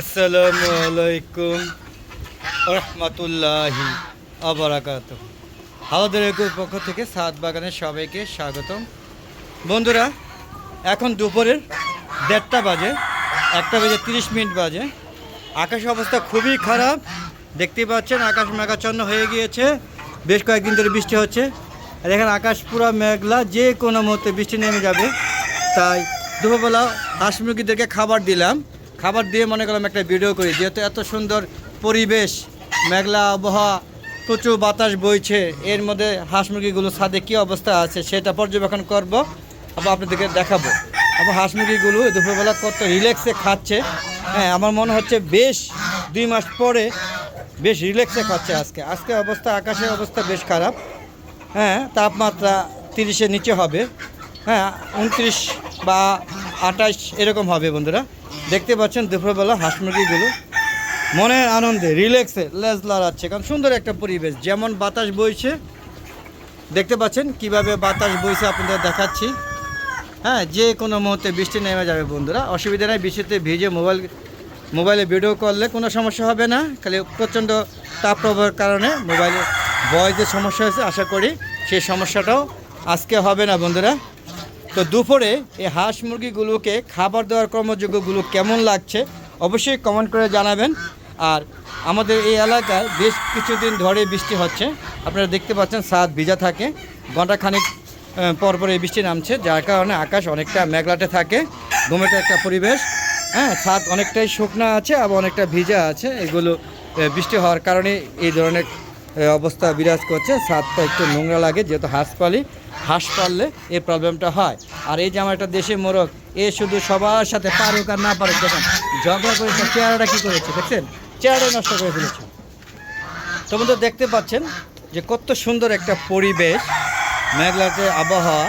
আসসালামু আলাইকুম রহমতুল্লাহি আবরাকাত হাওদার একুর পক্ষ থেকে সাত বাগানের সবাইকে স্বাগতম। বন্ধুরা, এখন দুপুরের দেড়টা বাজে, একটা বেজে তিরিশ মিনিট বাজে। আকাশ অবস্থা খুবই খারাপ। দেখতেই পাচ্ছেন, আকাশ মেঘাচ্ছন্ন হয়ে গিয়েছে। বেশ কয়েকদিন ধরে বৃষ্টি হচ্ছে। আর এখানে আকাশ পুরো মেঘলা, যে কোনো মুহূর্তে বৃষ্টি নেমে যাবে। তাই দুপুরবেলা হাঁস মুরগিদেরকে খাবার দিলাম। খাবার দিয়ে মনে করলাম একটা ভিডিও করি। যেহেতু এত সুন্দর পরিবেশ, মেঘলা আবহাওয়া, প্রচুর বাতাস বইছে, এর মধ্যে হাঁস মুরগিগুলো ছাদে কী অবস্থা আছে সেটা পর্যবেক্ষণ করব। আবার আপনাদেরকে দেখাবো। আবার হাঁস মুরগিগুলো দুপুরবেলা কত রিল্যাক্সে খাচ্ছে। হ্যাঁ আমার মনে হচ্ছে বেশ দুই মাস পরে বেশ রিল্যাক্সে খাচ্ছে আজকে। আজকে অবস্থা, আকাশের অবস্থা বেশ খারাপ। হ্যাঁ তাপমাত্রা তিরিশের নিচে হবে। হ্যাঁ উনত্রিশ বা আঠাশ এরকম হবে বন্ধুরা। দেখতে পাচ্ছেন দুপুরবেলা হাঁস মুরগিগুলো। মনের আনন্দে রিল্যাক্সে লেজ লড়াচ্ছে। কারণ সুন্দর একটা পরিবেশ, যেমন বাতাস বইছে। দেখতে পাচ্ছেন কীভাবে বাতাস বইছে আপনাদের দেখাচ্ছি। হ্যাঁ যে কোনো মুহূর্তে বৃষ্টি নেমে যাবে বন্ধুরা। অসুবিধা নেই, বৃষ্টিতে ভিজে মোবাইল, মোবাইলে ভিডিও করলে কোনো সমস্যা হবে না। খালি প্রচণ্ড তাপ প্রবাহের কারণে মোবাইলে ভয়েসের সমস্যা হয়েছে, আশা করি সেই সমস্যাটাও আজকে হবে না বন্ধুরা। তো দুপুরে এই হাঁস মুরগিগুলোকে খাবার দেওয়ার কর্মযোগ্যগুলো কেমন লাগছে অবশ্যই কমেন্ট করে জানাবেন। আর আমাদের এই এলাকায় বেশ কিছুদিন ধরে বৃষ্টি হচ্ছে। আপনারা দেখতে পাচ্ছেন সাত ভিজা থাকে। ঘণ্টা খানিক আহ, পর পর এই বৃষ্টি নামছে যার কারণে আকাশ অনেকটা মেঘলাটে থাকে ঘুমেটা একটা পরিবেশ। হ্যাঁ ছাদ অনেকটাই শুকনা আছে আবার অনেকটা ভিজা আছে। এগুলো বৃষ্টি হওয়ার কারণে এই ধরনের অবস্থা বিরাজ করছে। ছাদটা একটু নোংরা লাগে যেহেতু হাঁস পালি হাঁস পাললে এই প্রবলেমটা হয়। আর এই যে আমার একটা দেশি মোরগ, এ শুধু সবার সাথে পারুক আর না পারুক, দেখেন, ঝগড়া করে তার চেহারাটা কী করেছে, দেখছেন? চেহারা নষ্ট করে ফেলেছে। তো বন্ধু, দেখতে পাচ্ছেন যে কত সুন্দর একটা পরিবেশ, মেঘলাতে আবহাওয়া,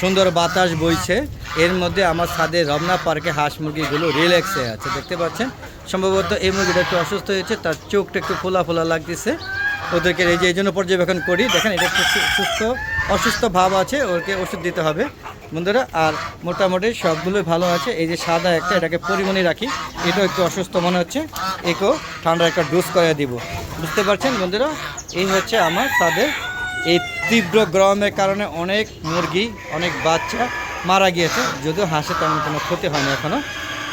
সুন্দর বাতাস বইছে। এর মধ্যে আমার ছাদে রমনা পার্কে হাঁস মুরগিগুলো রিল্যাক্সে আছে, দেখতে পাচ্ছেন? সম্ভবত এই মুরগিটা একটু অসুস্থ হয়েছে, তার চোখটা একটু ফোলা ফোলা লাগতেছে। ওদেরকে এই যে, এই জন্য পর্যবেক্ষণ করি। দেখেন, এটা সুস্থ, অসুস্থ ভাব আছে ওকে ওষুধ দিতে হবে। বন্ধুরা, আর মোটামুটি সবগুলোই ভালো আছে। এই যে সাদা একটা, এটাকে পরিমণি রাখি। এটাও একটু অসুস্থ মনে হচ্ছে। একেও ঠান্ডা একটা ডোজ করে দিব। বুঝতে পারছেন বন্ধুরা? এই হচ্ছে আমার তাদের এই তীব্র গরমের কারণে অনেক মুরগি, অনেক বাচ্চা মারা গিয়েছে। যদিও হাঁসে তেমন কোনো ক্ষতি হয়নি এখনও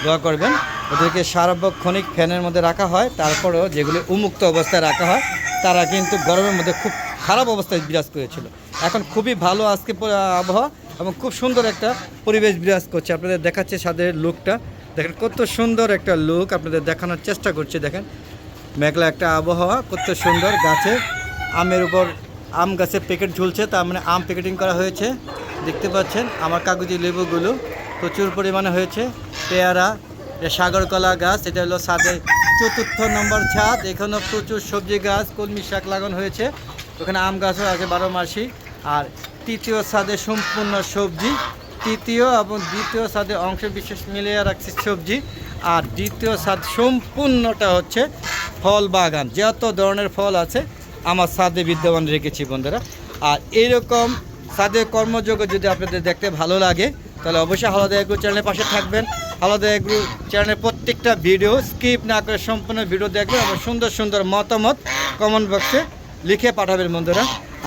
দোয়া করবেন। ওদেরকে সার্বক্ষণিক ফ্যানের মধ্যে রাখা হয়। তারপরেও যেগুলি উন্মুক্ত অবস্থায় রাখা হয় তারা কিন্তু গরমের মধ্যে খুব খারাপ অবস্থায় বিরাজ করেছিল। এখন খুবই ভালো আজকে আবহাওয়া এবং খুব সুন্দর একটা পরিবেশ বিরাজ করছে। আপনাদের দেখাচ্ছে সাদের লুকটা। দেখেন কত সুন্দর একটা লুক আপনাদের দেখানোর চেষ্টা করছি। দেখেন, মেঘলা একটা আবহাওয়া, কত সুন্দর গাছে আমের উপর আম গাছের প্যাকেট ঝুলছে, তার মানে আম প্যাকেটিং করা হয়েছে। দেখতে পাচ্ছেন, আমার কাগজি লেবুগুলো প্রচুর পরিমাণে হয়েছে, পেয়ারা সাগরকলা গাছ, এটা হলো ছাদে চতুর্থ নম্বর ছাদ। এখানেও প্রচুর সবজি গাছ, কলমি শাক লাগানো হয়েছে। ওখানে আম গাছও আছে বারো মাসি। আর তৃতীয় ছাদে সম্পূর্ণ সবজি। তৃতীয় এবং দ্বিতীয় ছাদে অংশ বিশেষ মিলিয়ে রাখছি সবজি। আর দ্বিতীয় ছাদ সম্পূর্ণটা হচ্ছে ফল বাগান। যত ধরনের ফল আছে, আমার ছাদে বিদ্যমান রেখেছি বন্ধুরা। আর এইরকম ছাদের কর্মযোগ্য যদি আপনাদের দেখতে ভালো লাগে, তাহলে অবশ্যই হালাদা চ্যানেলের পাশে থাকবেন। হালাদা এগ্রু চ্যানেলের প্রত্যেকটা ভিডিও স্কিপ না করে সম্পূর্ণ ভিডিও দেখবেন এবং সুন্দর সুন্দর মতামত কমেন্ট বক্সে লিখে পাঠাবেন বন্ধুরা।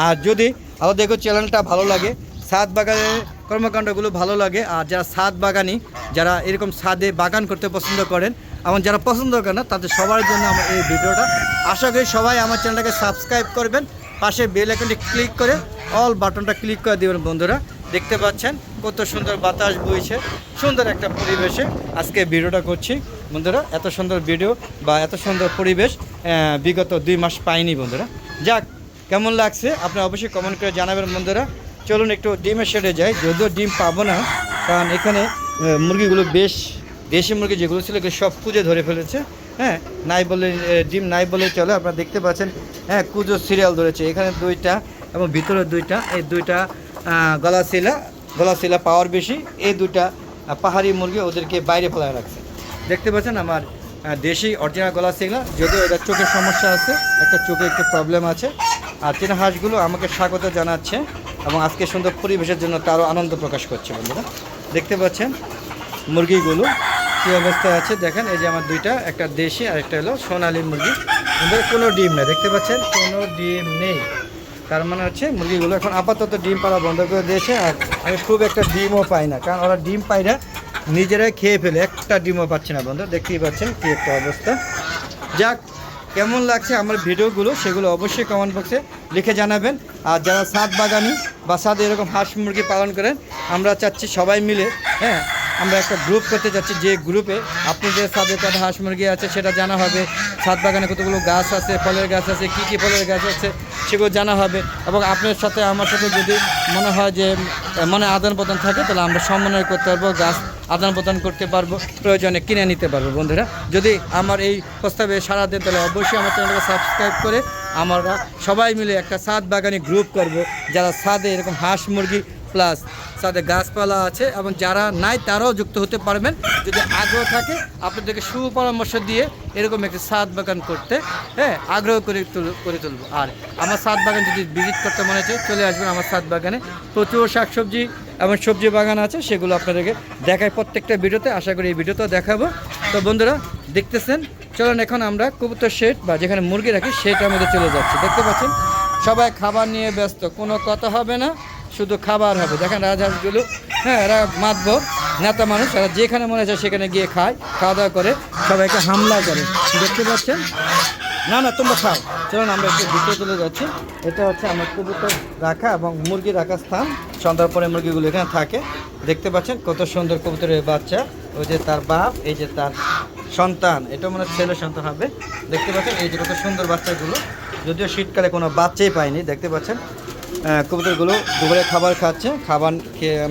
আর যদি আলাদা এগ্রু চ্যানেলটা ভালো লাগে ছাদ বাগানের কর্মকাণ্ডগুলো ভালো লাগে, আর যারা ছাদ বাগানি যারা এরকম ছাদে বাগান করতে পছন্দ করেন, এবং যারা পছন্দ করেন না, তাদের সবার জন্য আমার এই ভিডিওটা আশা করি সবাই আমার চ্যানেলটাকে সাবস্ক্রাইব করবেন, পাশে বেল আইকনটি ক্লিক করে অল বাটনটা ক্লিক করে দেবেন বন্ধুরা। দেখতে পাচ্ছেন কত সুন্দর বাতাস বইছে, সুন্দর একটা পরিবেশে আজকে ভিডিওটা করছি। বন্ধুরা, এত সুন্দর ভিডিও বা এত সুন্দর পরিবেশ বিগত দুই মাস পাইনি বন্ধুরা। যাক, কেমন লাগছে আপনি অবশ্যই কমেন্ট করে জানাবেন বন্ধুরা। চলুন একটু ডিমের শেডে যাই, যদিও ডিম পাবো না, কারণ এখানে মুরগিগুলো বেশ, দেশি মুরগি যেগুলো ছিল সব কুজে ধরে ফেলেছে। হ্যাঁ নাই বলে ডিম নাই বলে চলে, আপনারা দেখতে পাচ্ছেন হ্যাঁ কুজো সিরিয়াল ধরেছে। এখানে দুইটা এবং ভিতরে দুইটা, এই দুইটা আহ, গলা শিলা গলা শিলা পাওয়ার বেশি। এই দুটা পাহাড়ি মুরগি ওদেরকে বাইরে ফেলায় রাখছে। দেখতে পাচ্ছেন আমার দেশি অরিজিনাল গলা শিলা যদিও এটা চোখের সমস্যা আছে একটা চোখে একটু প্রবলেম আছে। আর চীনা হাঁসগুলো আমাকে স্বাগত জানাচ্ছে এবং আজকে সুন্দর পরিবেশের জন্য তারও আনন্দ প্রকাশ করছে বন্ধুরা। দেখতে পাচ্ছেন মুরগিগুলো কী অবস্থায় আছে? দেখেন এই যে আমার দুইটা একটা দেশি আর একটা হলো সোনালী মুরগি। কোনো ডিম নেই দেখতে পাচ্ছেন? কোনো ডিম নেই। তার মানে হচ্ছে মুরগিগুলো এখন আপাতত ডিম পাড়া বন্ধ করে দিয়েছে, আর আমি খুব একটা ডিমও পাই না। কারণ ওরা ডিম পাই না, নিজেরাই খেয়ে ফেলে, একটা ডিমও পাচ্ছে না বন্ধু। দেখতেই পাচ্ছেন কী একটা অবস্থা। যাক, কেমন লাগছে আমার ভিডিওগুলো সেগুলো অবশ্যই কমেন্ট বক্সে লিখে জানাবেন। আর যারা সাত বাগানি বা সাত এরকম হাঁস মুরগি পালন করেন, আমরা চাচ্ছি সবাই মিলে হ্যাঁ আমরা একটা গ্রুপ করতে চাচ্ছি যে গ্রুপে আপনাদের সাথে কত হাঁস মুরগি আছে সেটা জানা হবে। ছাদ বাগানে কতগুলো গাছ আছে, ফলের গাছ আছে, কী কী ফলের গাছ আছে সেগুলো জানা হবে এবং আপনার সাথে আমার সাথে যদি মনে হয় যে মনে আদান প্রদান থাকে, তাহলে আমরা সমন্বয় করতে পারব, গাছ আদান প্রদান করতে পারব, প্রয়োজনে কিনে নিতে পারব বন্ধুরা। যদি আমার এই প্রস্তাবে সারা দেন, তাহলে অবশ্যই আমার চ্যানেলটা সাবস্ক্রাইব করে আমরা সবাই মিলে একটা সাদ বাগানে গ্রুপ করব, যারা সাদে এরকম হাঁস মুরগি প্লাস সাথে গাছপালা আছে এবং যারা নাই তারাও যুক্ত হতে পারবেন। যদি আগ্রহ থাকে, আপনাদেরকে সুপরামর্শ দিয়ে এরকম একটি সাদ বাগান করতে হ্যাঁ আগ্রহ করে করে তুলবো। আর আমার সাদ বাগান যদি ভিজিট করতে মনে হচ্ছে চলে আসবেন আমার সাদ বাগানে। প্রচুর শাকসবজি এবং সবজি বাগান আছে, সেগুলো আপনাদেরকে দেখায় প্রত্যেকটা ভিডিওতে। আশা করি এই ভিডিওতেও দেখাবো। তো বন্ধুরা, দেখতেছেন? চলুন এখন আমরা কবুতর শেড বা যেখানে মুরগি রাখি, সেটার মধ্যে চলে যাচ্ছি। দেখতে পাচ্ছেন? সবাই খাবার নিয়ে ব্যস্ত, কোনো কথা হবে না। শুধু খাবার হবে। দেখেন রাজহাঁসগুলো হ্যাঁ এরা মাতবর, নেতা মানুষ, এরা যেখানে মনে হয় সেখানে গিয়ে খায়, খাওয়া দাওয়া করে সবাইকে হামলা করে। দেখতে পাচ্ছেন? না না, তোমরা খাও। চলুন, আমরা একটু ভিতরে চলে যাচ্ছি। এটা হচ্ছে আমার কবুতর রাখা এবং মুরগি রাখা স্থান। সন্ধ্যার পরে মুরগিগুলো এখানে থাকে। দেখতে পাচ্ছেন কত সুন্দর কবুতরের বাচ্চা। ওই যে তার বাপ, এই যে তার সন্তান। এটা মনে ছেলে সন্তান হবে। দেখতে পাচ্ছেন, এই যে কত সুন্দর বাচ্চাগুলো। যদিও শীতকালে কোনো বাচ্চাই পায়নি, দেখতে পাচ্ছেন। কবুতরগুলো দুপুরে খাবার খাচ্ছে। খাবার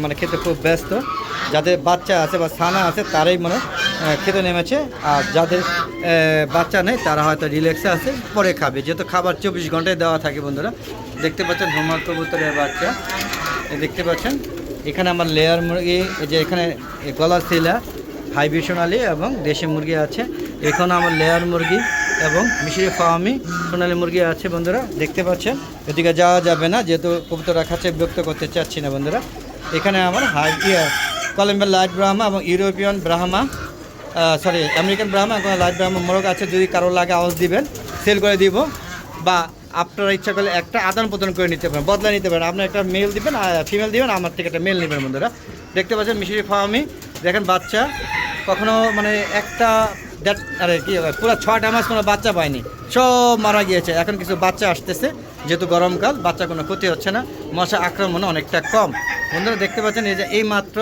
মানে খেতে খুব ব্যস্ত। যাদের বাচ্চা আছে বা ছানা আছে, তারাই মানে খেতে নেমেছে। আর যাদের বাচ্চা নেই, তারা হয়তো রিল্যাক্সে আছে, পরে খাবে। যেহেতু খাবার চব্বিশ ঘন্টায় দেওয়া থাকে বন্ধুরা। দেখতে পাচ্ছেন হোমার কবুতরের বাচ্চা। দেখতে পাচ্ছেন, এখানে আমার লেয়ার মুরগি যে এখানে গলা শিলা হাইব্রিড সোনালি এবং দেশি মুরগি আছে। এখানে আমার লেয়ার মুরগি এবং মিশরি ফার্মি সোনালি মুরগি আছে বন্ধুরা, দেখতে পাচ্ছেন? এদিকে যাওয়া যাবে না, যেহেতু কবুতর রাখাচ্ছে বিরক্ত করতে চাচ্ছি না বন্ধুরা। এখানে আমার হাই কলম্বিয়ার লাইট ব্রাহ্মা এবং European Brahma sorry American Brahma এবং লাইট ব্রাহ্মা মোরগ আছে, যদি কারও লাগে আওয়াজ দিবেন, সেল করে দিব বা আপনারা ইচ্ছা করলে একটা আদান প্রদান করে নিতে পারেন, বদলা নিতে পারেন। আপনার একটা মেল দিবেন ফিমেল দিবেন, আমার থেকে একটা মেল নেবেন বন্ধুরা। দেখতে পাচ্ছেন মিশরি ফার্মি দেখেন বাচ্চা, কখনো মানে একটা দেড় আরে কি পুরো ছয়টা মাস কোনো বাচ্চা পায়নি। সব মারা গিয়েছে। এখন কিছু বাচ্চা আসতেছে। যেহেতু গরমকাল বাচ্চা কোনো ক্ষতি হচ্ছে না। মশা আক্রমণ অনেকটা কম। বন্ধুরা, দেখতে পাচ্ছেন, এই যে এই মাত্র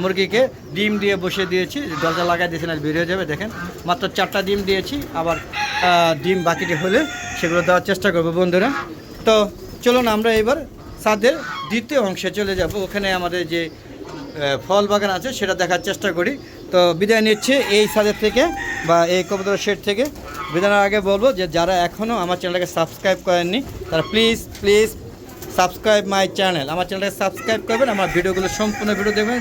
মুরগিকে ডিম দিয়ে বসিয়ে দিয়েছি। দরজা লাগাই দিয়েছেন আর বেরিয়ে যাবে, দেখেন। মাত্র চারটা ডিম দিয়েছি। আবার ডিম বাকিটি হলে সেগুলো দেওয়ার চেষ্টা করব, বন্ধুরা। তো চলুন আমরা এবার সাদের দ্বিতীয় অংশে চলে যাব। ওখানে আমাদের যে ফল বাগান আছে, সেটা দেখার চেষ্টা করি। তো বিদায় নিচ্ছি এই সাদের থেকে বা এই কবুতর শেড থেকে। বিদায় আগে বলব যে যারা এখনও আমার চ্যানেলটাকে সাবস্ক্রাইব করেননি, তারা please please subscribe my channel আমার চ্যানেলটাকে সাবস্ক্রাইব করবেন, আমার ভিডিওগুলো সম্পূর্ণ ভিডিও দেখবেন।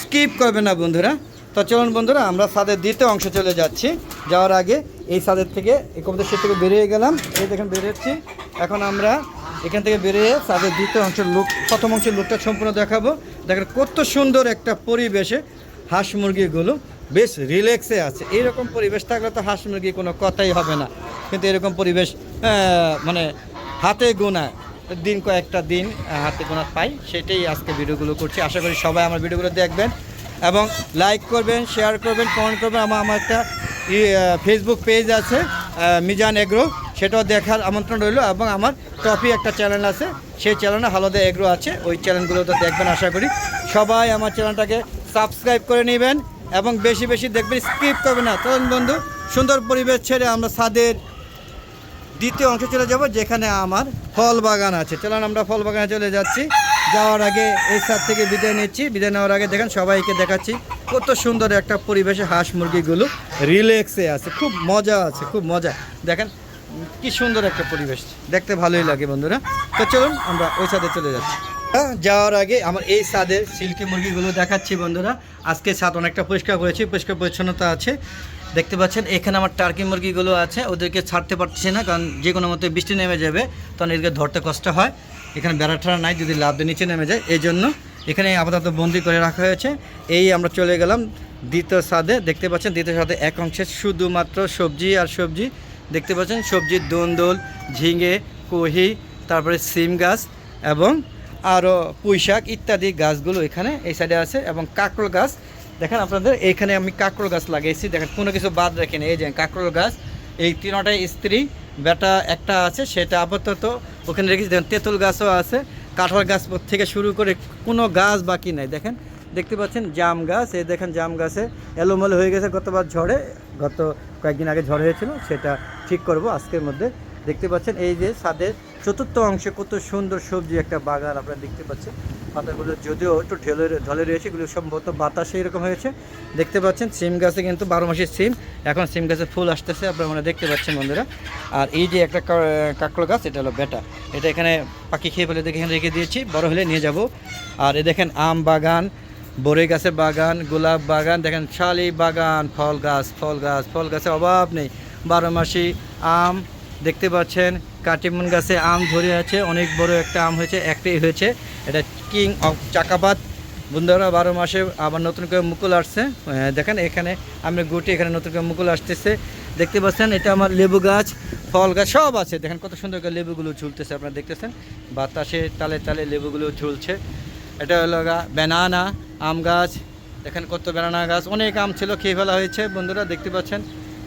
স্কিপ করবেন না বন্ধুরা। তো চলুন বন্ধুরা, আমরা সাদের দ্বিতীয় অংশে চলে যাচ্ছি। যাওয়ার আগে এই সাদের থেকে, এই কবুতর শেড থেকে বেরিয়ে গেলাম। এই দেখেন বেরিয়েছি এখন আমরা এখান থেকে বেরিয়ে সাদের দ্বিতীয় অংশের লুক প্রথম অংশের লুকটা সম্পূর্ণ দেখাবো। দেখেন কত সুন্দর একটা পরিবেশে হাঁস মুরগিগুলো বেশ রিল্যাক্সে আছে। এইরকম পরিবেশ থাকলে তো হাঁস মুরগি কোনো কথাই হবে না। কিন্তু এরকম পরিবেশ মানে হাতে গোনা, দিন কয়েকটা দিন হাতে গোনা পাই, সেটাই আজকে ভিডিওগুলো করছি। আশা করি সবাই আমার ভিডিওগুলো দেখবেন এবং লাইক করবেন শেয়ার করবেন কমেন্ট করবেন। আমার আমার একটা ফেসবুক পেজ আছে মিজান এগ্রো। সেটাও দেখার আমন্ত্রণ রইল এবং আমার টপি একটা চ্যানেল আছে। সেই চ্যানেলে হালদা এগ্রো আছে। ওই চ্যানেলগুলো তো দেখবেন, আশা করি সবাই আমার চ্যানেলটাকে সাবস্ক্রাইব করে নেবেন এবং বেশি বেশি দেখবেন, স্কিপ করবেন না। তরুণ বন্ধু, সুন্দর পরিবেশ ছেড়ে আমরা সাদের দ্বিতীয় অংশে চলে যাব, যেখানে আমার ফল বাগান আছে। চলুন আমরা ফল বাগানে চলে যাচ্ছি। যাওয়ার আগে এই সাদ থেকে বিদায় নিচ্ছি। বিদায় নেওয়ার আগে দেখেন, সবাইকে দেখাচ্ছি কত সুন্দর একটা পরিবেশে হাঁস মুরগিগুলো রিল্যাক্সে আছে, খুব মজা আছে, খুব মজা। দেখেন, কি সুন্দর একটা পরিবেশ, দেখতে ভালোই লাগে বন্ধুরা। তো চলুন, আমরা ওই সাথে চলে যাচ্ছি। হ্যাঁ, যাওয়ার আগে আমার এই সাদের সিল্কি মুরগিগুলো দেখাচ্ছি বন্ধুরা। আজকে ছাদ অনেকটা পরিষ্কার করেছি পরিষ্কার পরিচ্ছন্নতা আছে। দেখতে পাচ্ছেন এখানে আমার টার্কি মুরগিগুলো আছে ওদেরকে ছাড়তে পারছি না কারণ যে কোনো মতো বৃষ্টি নেমে যাবে তখন এদেরকে ধরতে কষ্ট হয়। এখানে বেড়া ঠেড়া নাই যদি লাভ দিয়ে নিচে নেমে যায় এই জন্য এখানে আপাতত বন্দি করে রাখা হয়েছে। এই আমরা চলে গেলাম দ্বিতীয় সাদে দেখতে পাচ্ছেন দ্বিতীয় সাদে এক অংশে শুধুমাত্র সবজি আর সবজি। দেখতে পাচ্ছেন সবজির দোন্দোল ঝিঙে কহি তারপরে সিম গাছ এবং আরও পুঁই শাক ইত্যাদি গাছগুলো এখানে, এই সাইডে আছে, এবং কাঁকরোল গাছ। দেখেন আপনাদের এইখানে আমি কাঁকরোল গাছ লাগিয়েছি দেখেন, কোনো কিছু বাদ রাখিনি। এই যে কাঁকরোল গাছ, এই তিনটাই স্ত্রী, বেটা একটা আছে, সেটা আপাতত ওখানে রেখেছি। দেখেন, তেঁতুল গাছও আছে। কাঁঠাল গাছ থেকে শুরু করে কোনো গাছ বাকি নাই। দেখেন, দেখতে পাচ্ছেন জাম গাছ। এই দেখেন জাম গাছে এলোমেলো হয়ে গেছে, গতবার ঝড়ে। গত কয়েকদিন আগে ঝড় হয়েছিল, সেটা ঠিক করব আজকের মধ্যে। দেখতে পাচ্ছেন, এই যে ছাদের চতুর্থ অংশে কত সুন্দর সবজি একটা বাগান আপনারা দেখতে পাচ্ছেন। পাতাগুলো যদিও একটু ঢেলে ঢলে রয়েছে, এগুলো সম্ভবত বাতাসে এরকম হয়েছে। দেখতে পাচ্ছেন, সিম গাছে কিন্তু বারো মাসের সিম। এখন সিম গাছে ফুল আসতেছে, আপনারা মানে দেখতে পাচ্ছেন বন্ধুরা। আর এই যে একটা কাঁকড়ো গাছ, এটা হলো বেটা এটা এখানে পাখি খেয়ে ফেলে দেখে এখানে রেখে দিয়েছি, বড় হলে নিয়ে যাব। আর এ দেখেন আম বাগান, বড়ই গাছের বাগান, গোলাপ বাগান, দেখেন শালি বাগান, ফল গাছ ফল গাছ, ফল গাছের অভাব নেই। বারো মাসি আম দেখতে পাচ্ছেন, কাটিমন গাছে আম ধরে আছে, অনেক বড় একটা আম হয়েছে একটাই হয়েছে। এটা কিং অফ চাকাবাদ। বন্ধুরা, বারো মাসে আবার নতুন করে মুকুল আসছে। দেখেন এখানে আমি গুটি, এখানে নতুন করে মুকুল আসতেছে। দেখতে পাচ্ছেন, এটা আমার লেবু গাছ, ফল গাছ, সব আছে। দেখেন কত সুন্দর করে লেবুগুলো ঝুলতেছে, আপনারা দেখতেছেন? বাতাসে, তালে তালে লেবুগুলো ঝুলছে। এটা হলো গা ব্যানানা আম গাছ। দেখেন কত ব্যানানা গাছ। অনেক আম ছিল, খেয়ে ফেলা হয়েছে। বন্ধুরা, দেখতে পাচ্ছেন?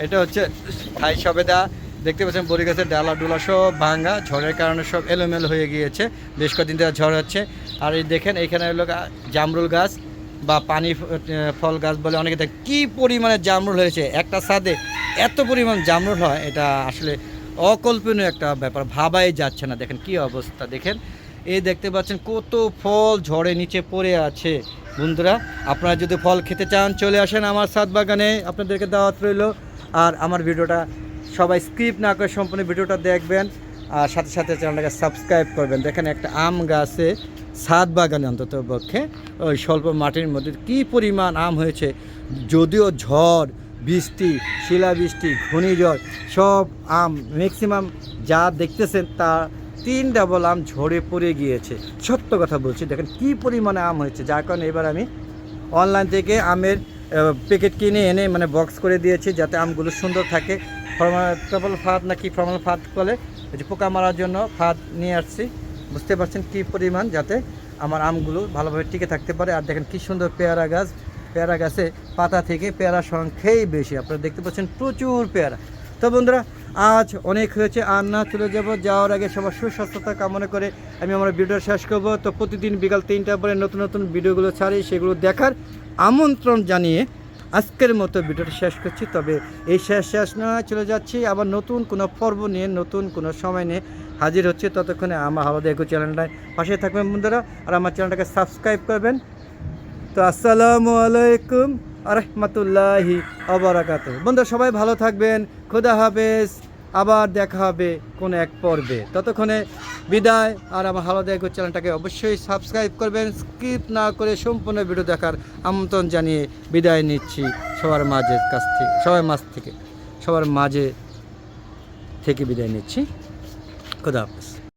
এটা হচ্ছে থাই সবেদা। দেখতে পাচ্ছেন, বড়ি গাছের ডালা ডুলা সব ভাঙা, ঝড়ের কারণে সব এলোমেলো হয়ে গিয়েছে, বেশ কদিন ধরে ঝড় হচ্ছে। আর এই দেখেন, এখানে হলো জামরুল গাছ বা পানি ফল গাছ বলে অনেকে দেখ, কী পরিমাণে জামরুল হয়েছে? একটা সাদে এত পরিমাণ জামরুল হয়, এটা আসলে অকল্পনীয় একটা ব্যাপার, ভাবাই যাচ্ছে না। দেখেন কি অবস্থা, দেখেন। এই দেখতে পাচ্ছেন, কত ফল ঝড়ে নিচে পড়ে আছে। বন্ধুরা, আপনারা যদি ফল খেতে চান, চলে আসেন আমার সাত বাগানে। আপনাদেরকে দাওয়াত রইল। আর আমার ভিডিওটা সবাই স্কিপ না করে সম্পূর্ণ ভিডিওটা দেখবেন আর সাথে সাথে চ্যানেলটাকে সাবস্ক্রাইব করবেন। দেখেন একটা আম গাছে সাত বাগানে অন্তত পক্ষে ওই স্বল্প মাটির মধ্যে কি পরিমাণ আম হয়েছে, যদিও ঝড়, বৃষ্টি, শিলাবৃষ্টি, ঘূর্ণিঝড়, সব আম ম্যাক্সিমাম যা দেখতেছেন তা তিন ডাবল আম ঝরে পড়ে গিয়েছে। সত্য কথা বলছি, দেখেন কি পরিমাণে আম হয়েছে, যার কারণে এবার আমি অনলাইন থেকে আমের প্যাকেট কিনে এনে মানে বক্স করে দিয়েছি যাতে আমগুলো সুন্দর থাকে। ফর্মাল ফাঁদ না কি ফর্মাল ফাঁদ বলে? যে পোকা মারার জন্য ফাঁদ নিয়ে আসছি। বুঝতে পারছেন কি পরিমাণ? যাতে আমার আমগুলো ভালোভাবে টিকে থাকতে পারে। আর দেখেন কি সুন্দর পেয়ারা গাছ। পেয়ারা গাছে পাতা থেকে পেয়ারা সংখ্যাই বেশি। আপনারা দেখতে পাচ্ছেন প্রচুর পেয়ারা। তো বন্ধুরা, আজ অনেক হয়েছে, আর না চলে যাব। যাওয়ার আগে সবার সুস্বাস্থ্যতা কামনা করে আমি আমার ভিডিও শেষ করব। তো প্রতিদিন বিকাল তিনটার পরে নতুন নতুন ভিডিওগুলো ছাড়ি, সেগুলো দেখার আমন্ত্রণ জানিয়ে আজকের মতো ভিডিওটা শেষ করছি, তবে এই শেষ শেষ নয়, চলে যাচ্ছি আবার নতুন কোনো পর্ব নিয়ে, নতুন কোনো সময় নিয়ে হাজির হচ্ছে ততক্ষণে আমার হাওয়া একু চ্যানেলটায়। পাশে থাকবেন বন্ধুরা, আর আমার চ্যানেলটাকে সাবস্ক্রাইব করবেন। তো আসসালামু আলাইকুম আরহামতুল্লাহি আবরাকাত বন্ধুরা, সবাই ভালো থাকবেন, খোদা হাফেজ। আবার দেখা হবে কোনো এক পর্বে। ততক্ষণে বিদায়, আর আমার হালদা দেখো চ্যানেলটাকে অবশ্যই সাবস্ক্রাইব করবেন। স্কিপ না করে সম্পূর্ণ ভিডিও দেখার আমন্ত্রণ জানিয়ে বিদায় নিচ্ছি সবার মাঝের কাছ থেকে সবার মাঝ থেকে, সবার মাঝে থেকে বিদায় নিচ্ছি। খোদা হাফেজ।